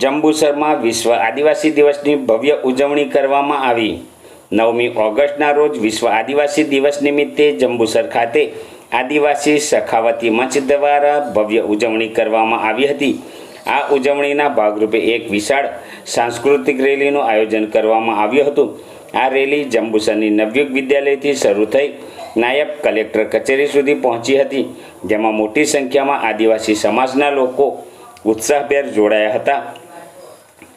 જંબુસરમાં વિશ્વ આદિવાસી દિવસની ભવ્ય ઉજવણી કરવામાં આવી. નવમી ઓગસ્ટના રોજ વિશ્વ આદિવાસી દિવસ નિમિત્તે જંબુસર ખાતે આદિવાસી સખાવતી મંચ દ્વારા ભવ્ય ઉજવણી કરવામાં આવી હતી. આ ઉજવણીના ભાગરૂપે એક વિશાળ સાંસ્કૃતિક રેલીનું આયોજન કરવામાં આવ્યું હતું. આ રેલી જંબુસરની નવયુગ વિદ્યાલયથી શરૂ થઈ નાયબ કલેક્ટર કચેરી સુધી પહોંચી હતી, જેમાં મોટી સંખ્યામાં આદિવાસી સમાજના લોકો ઉત્સાહભેર જોડાયા હતા.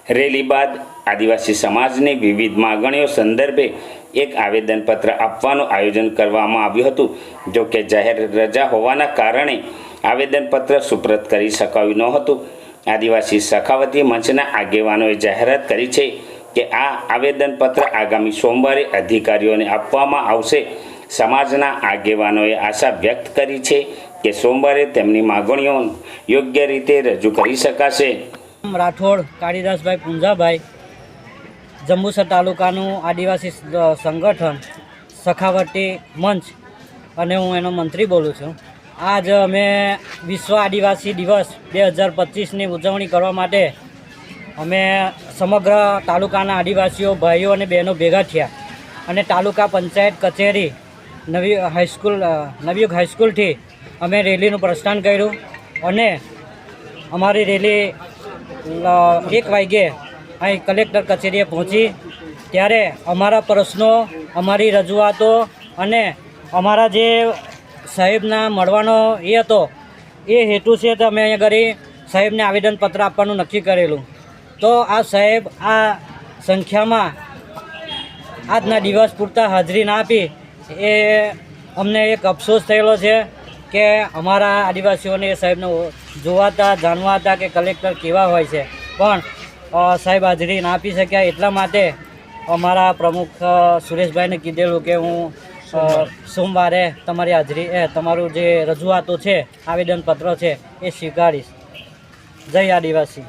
રેલી બાદ આદિવાસી સમાજની વિવિધ માગણીઓ સંદર્ભે એક આવેદનપત્ર આપવાનું આયોજન કરવામાં આવ્યું હતું. જો કે જાહેર રજા હોવાના કારણે આવેદનપત્ર સુપ્રત કરી શકાયું નહોતું આદિવાસી સખાવતી મંચના આગેવાનોએ જાહેરાત કરી છે કે આ આવેદનપત્ર આગામી સોમવારે અધિકારીઓને આપવામાં આવશે. સમાજના આગેવાનોએ આશા વ્યક્ત કરી છે કે સોમવારે તેમની માગણીઓ યોગ્ય રીતે રજૂ કરી શકાશે. રાઠોડ, કાળીદાસભાઈ પુંજાભાઈ, જંબુસર તાલુકાનું આદિવાસી સંગઠન, સખાવટી મંચ અને હું એનો મંત્રી બોલું છું. આજ અમે વિશ્વ આદિવાસી દિવસ બે હજાર પચીસની ઉજવણી કરવા માટે અમે સમગ્ર તાલુકાના આદિવાસીઓ, ભાઈઓ અને બહેનો ભેગા થયા અને તાલુકા પંચાયત કચેરી નવી હાઈસ્કૂલ નવયુગ હાઈસ્કૂલથી અમે રેલીનું પ્રસ્થાન કર્યું અને અમારી રેલી એક વાગ્યે અહીં કલેક્ટર કચેરીએ પહોંચી. ત્યારે અમારા પ્રશ્નો, અમારી રજૂઆતો અને અમારા જે સાહેબના મળવાનો એ હતો, એ હેતુ છે તો અમે અહીંયા ઘરે સાહેબને આવેદનપત્ર આપવાનું નક્કી કરેલું. તો આ સાહેબ આ સંખ્યામાં આજના દિવસ પૂરતા હાજરી ના આપી. એ અમને એક અફસોસ થયેલો છે. કે અમારા આદિવાસીઓને સાહેબને જોવાતા, જાણવાતા કે કલેક્ટર કેવા હોય છે. પણ સાહેબ હાજરી ના આપી શક્યા એટલા માટે અમારા પ્રમુખ સુરેશભાઈને કીધેલું કે હું સોમવારે તમારી હાજરી, એ, તમારું જે રજૂઆતો છે, આવેદનપત્ર છે, એ સ્વીકારીશ. જય આદિવાસી.